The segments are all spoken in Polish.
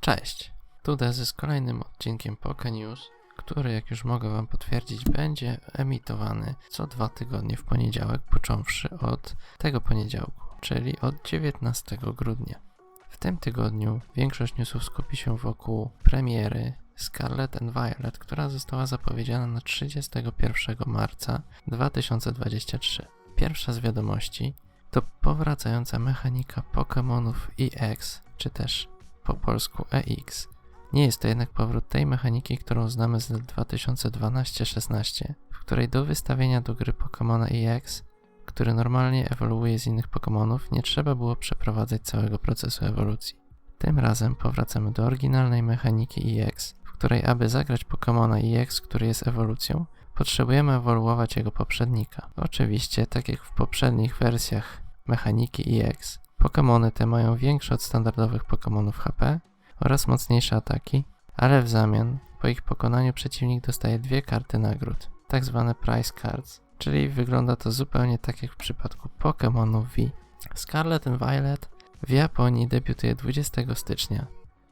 Cześć, tu Dezy z kolejnym odcinkiem Poke News, który jak już mogę Wam potwierdzić będzie emitowany co dwa tygodnie w poniedziałek, począwszy od tego poniedziałku, czyli od 19 grudnia. W tym tygodniu większość newsów skupi się wokół premiery Scarlet and Violet, która została zapowiedziana na 31 marca 2023. Pierwsza z wiadomości to powracająca mechanika Pokémonów EX, czy też po polsku EX. Nie jest to jednak powrót tej mechaniki, którą znamy z lat 2012-16, w której do wystawienia do gry Pokémona EX, który normalnie ewoluuje z innych Pokémonów, nie trzeba było przeprowadzać całego procesu ewolucji. Tym razem powracamy do oryginalnej mechaniki EX, w której aby zagrać Pokémona EX, który jest ewolucją, potrzebujemy ewoluować jego poprzednika. Oczywiście, tak jak w poprzednich wersjach mechaniki EX, Pokémony te mają większe od standardowych Pokémonów HP oraz mocniejsze ataki, ale w zamian po ich pokonaniu przeciwnik dostaje dwie karty nagród, tak zwane Prize Cards, czyli wygląda to zupełnie tak jak w przypadku Pokémonów V. Scarlet and Violet w Japonii debiutuje 20 stycznia,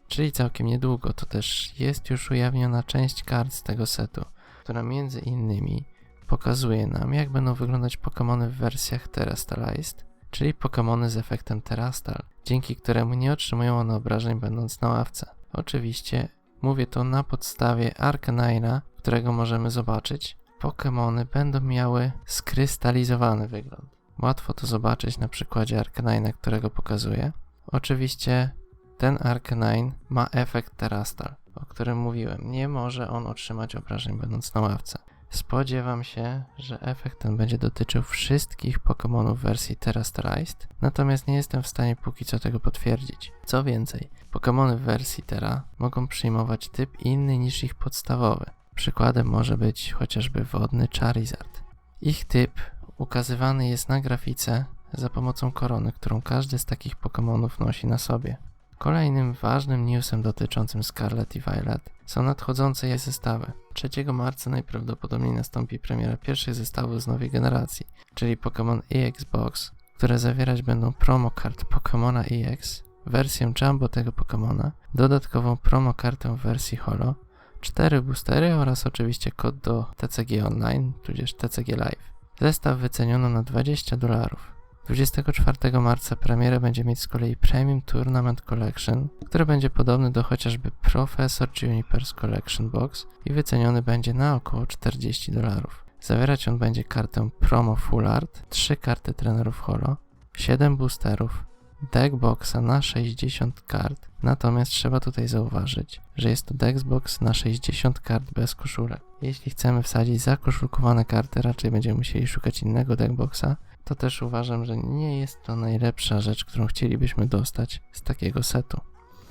czyli całkiem niedługo, to też jest już ujawniona część kart z tego setu, która między innymi pokazuje nam jak będą wyglądać Pokémony w wersjach Terastalized, czyli Pokémony z efektem Terastal, dzięki któremu nie otrzymują one obrażeń będąc na ławce. Oczywiście mówię to na podstawie Arcanine'a, którego możemy zobaczyć. Pokémony będą miały skrystalizowany wygląd. Łatwo to zobaczyć na przykładzie Arcanine'a, którego pokazuję. Oczywiście ten Arcanine ma efekt Terastal, o którym mówiłem. Nie może on otrzymać obrażeń będąc na ławce. Spodziewam się, że efekt ten będzie dotyczył wszystkich Pokémonów wersji Terastalized, natomiast nie jestem w stanie póki co tego potwierdzić. Co więcej, Pokémony w wersji Terra mogą przyjmować typ inny niż ich podstawowy. Przykładem może być chociażby wodny Charizard. Ich typ ukazywany jest na grafice za pomocą korony, którą każdy z takich Pokémonów nosi na sobie. Kolejnym ważnym newsem dotyczącym Scarlet i Violet są nadchodzące je zestawy. 3 marca najprawdopodobniej nastąpi premiera pierwszych zestawów z nowej generacji, czyli Pokémon EX Box, które zawierać będą promo kart Pokémona EX, wersję Jumbo tego Pokémona, dodatkową promo kartę w wersji Holo, 4 boostery oraz oczywiście kod do TCG Online, tudzież TCG Live. Zestaw wyceniono na 20 dolarów. 24 marca premierę będzie mieć z kolei Premium Tournament Collection, który będzie podobny do chociażby Professor Juniper's Collection Box i wyceniony będzie na około 40 dolarów. Zawierać on będzie kartę Promo Full Art, 3 karty trenerów Holo, 7 boosterów, deckboxa na 60 kart, natomiast trzeba tutaj zauważyć, że jest to deckbox na 60 kart bez koszulek. Jeśli chcemy wsadzić zakoszulkowane karty, raczej będziemy musieli szukać innego deckboxa, to też uważam, że nie jest to najlepsza rzecz, którą chcielibyśmy dostać z takiego setu.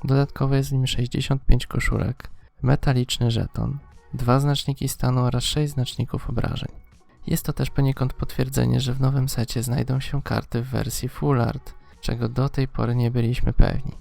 Dodatkowo jest w nim 65 koszulek, metaliczny żeton, dwa znaczniki stanu oraz 6 znaczników obrażeń. Jest to też poniekąd potwierdzenie, że w nowym secie znajdą się karty w wersji Full Art, czego do tej pory nie byliśmy pewni.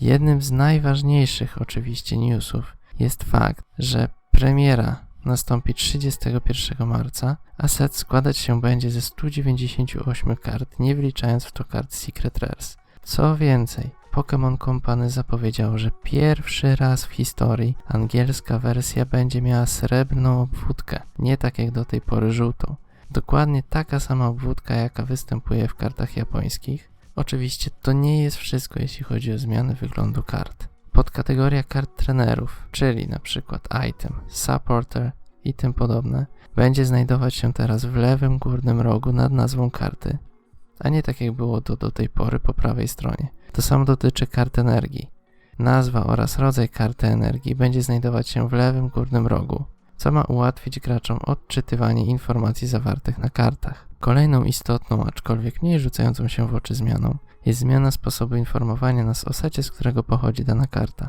Jednym z najważniejszych oczywiście newsów jest fakt, że premiera nastąpi 31 marca, a set składać się będzie ze 198 kart, nie wliczając w to kart Secret Rares. Co więcej, Pokémon Company zapowiedziało, że pierwszy raz w historii angielska wersja będzie miała srebrną obwódkę, nie tak jak do tej pory żółtą. Dokładnie taka sama obwódka, jaka występuje w kartach japońskich. Oczywiście to nie jest wszystko, jeśli chodzi o zmiany wyglądu kart. Podkategoria kart trenerów, czyli na przykład item, supporter i tym podobne, będzie znajdować się teraz w lewym górnym rogu nad nazwą karty, a nie tak jak było to do tej pory po prawej stronie. To samo dotyczy kart energii. Nazwa oraz rodzaj karty energii będzie znajdować się w lewym górnym rogu, co ma ułatwić graczom odczytywanie informacji zawartych na kartach. Kolejną istotną, aczkolwiek mniej rzucającą się w oczy zmianą jest zmiana sposobu informowania nas o secie, z którego pochodzi dana karta.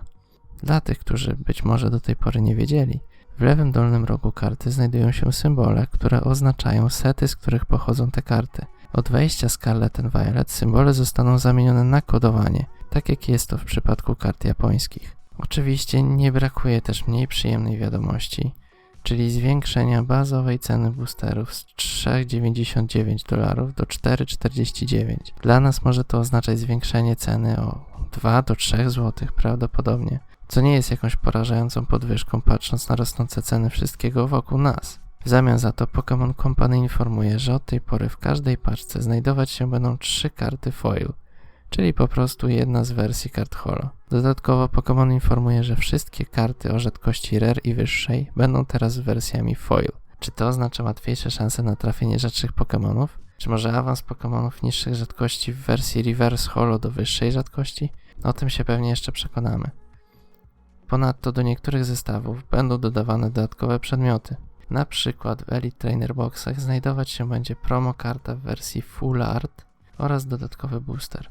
Dla tych, którzy być może do tej pory nie wiedzieli, w lewym dolnym rogu karty znajdują się symbole, które oznaczają sety, z których pochodzą te karty. Od wejścia Scarlet and Violet symbole zostaną zamienione na kodowanie, tak jak jest to w przypadku kart japońskich. Oczywiście nie brakuje też mniej przyjemnej wiadomości, czyli zwiększenia bazowej ceny boosterów z 3,99 dolarów do 4,49. Dla nas może to oznaczać zwiększenie ceny o 2 do 3 zł prawdopodobnie. co nie jest jakąś porażającą podwyżką patrząc na rosnące ceny wszystkiego wokół nas. W zamian za to Pokémon Company informuje, że od tej pory w każdej paczce znajdować się będą trzy karty foil, czyli po prostu jedna z wersji kart holo. Dodatkowo Pokémon informuje, że wszystkie karty o rzadkości rare i wyższej będą teraz wersjami foil. Czy to oznacza łatwiejsze szanse na trafienie rzadszych Pokémonów? Czy może awans Pokémonów niższych rzadkości w wersji reverse holo do wyższej rzadkości? O tym się pewnie jeszcze przekonamy. Ponadto do niektórych zestawów będą dodawane dodatkowe przedmioty. Na przykład w Elite Trainer Boxach znajdować się będzie promo karta w wersji Full Art oraz dodatkowy booster.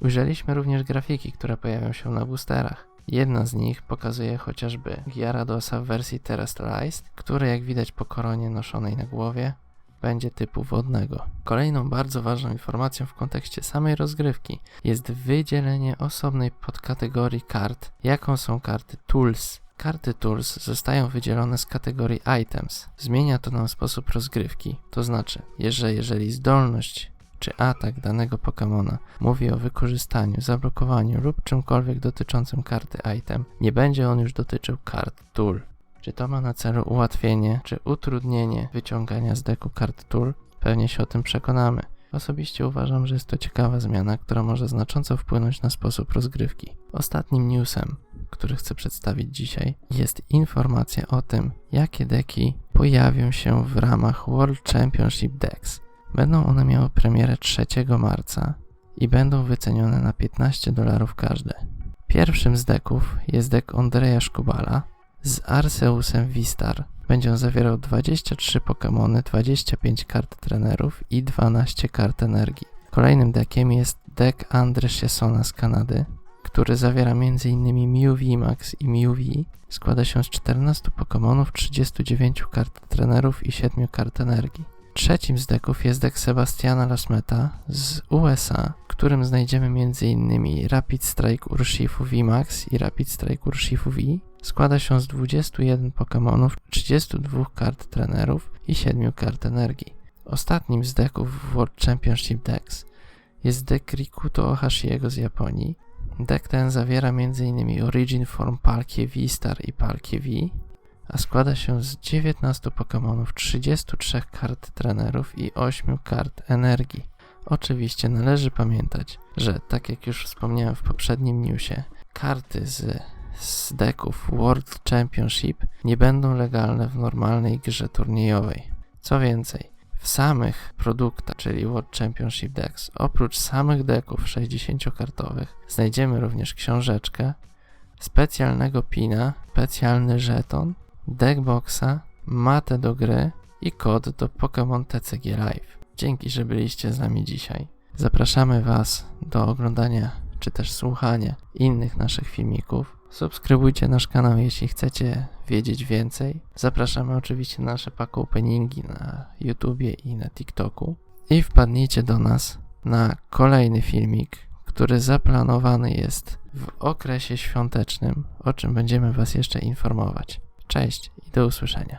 Ujrzeliśmy również grafiki, które pojawią się na boosterach. Jedna z nich pokazuje chociażby Gyaradosa w wersji Terrestrialized, który jak widać po koronie noszonej na głowie będzie typu wodnego. Kolejną bardzo ważną informacją w kontekście samej rozgrywki jest wydzielenie osobnej podkategorii kart, jaką są karty Tools. Karty Tools zostają wydzielone z kategorii Items. Zmienia to nam sposób rozgrywki, to znaczy, że jeżeli zdolność czy atak danego Pokemona mówi o wykorzystaniu, zablokowaniu lub czymkolwiek dotyczącym karty item, nie będzie on już dotyczył kart tool. Czy to ma na celu ułatwienie czy utrudnienie wyciągania z deku kart tool? Pewnie się o tym przekonamy. Osobiście uważam, że jest to ciekawa zmiana, która może znacząco wpłynąć na sposób rozgrywki. Ostatnim newsem, który chcę przedstawić dzisiaj, jest informacja o tym, jakie deki pojawią się w ramach World Championship Decks. Będą one miały premierę 3 marca i będą wycenione na 15 dolarów każde. Pierwszym z deków jest dek Andrzeja Szkubala z Arceusem Vistar. Będzie on zawierał 23 Pokémony, 25 kart trenerów i 12 kart energii. Kolejnym dekiem jest dek Andre Chessona z Kanady, który zawiera m.in. Mew VMAX i Mew. Składa się z 14 Pokémonów, 39 kart trenerów i 7 kart energii. Trzecim z deków jest dek Sebastiana Lasmeta z USA, w którym znajdziemy m.in. Rapid Strike Urshifu VMAX i Rapid Strike Urshifu V. Składa się z 21 Pokémonów, 32 kart trenerów i 7 kart energii. Ostatnim z deków World Championship Decks jest dek Rikuto Ohashiego z Japonii. Dek ten zawiera m.in. Origin Form Palkie V-Star i Palkie V, a składa się z 19 Pokémonów, 33 kart trenerów i 8 kart energii. Oczywiście należy pamiętać, że tak jak już wspomniałem w poprzednim newsie, karty z, z deków World Championship nie będą legalne w normalnej grze turniejowej. Co więcej, w samych produktach, czyli World Championship Decks, oprócz samych deków 60-kartowych, znajdziemy również książeczkę, specjalnego pina, specjalny żeton deckboxa, matę do gry i kod do Pokémon TCG Live. Dzięki, że byliście z nami dzisiaj. Zapraszamy Was do oglądania czy też słuchania innych naszych filmików. Subskrybujcie nasz kanał, jeśli chcecie wiedzieć więcej. Zapraszamy oczywiście na nasze pack openingi na YouTubie i na TikToku. I wpadnijcie do nas na kolejny filmik, który zaplanowany jest w okresie świątecznym, o czym będziemy Was jeszcze informować. Cześć i do usłyszenia.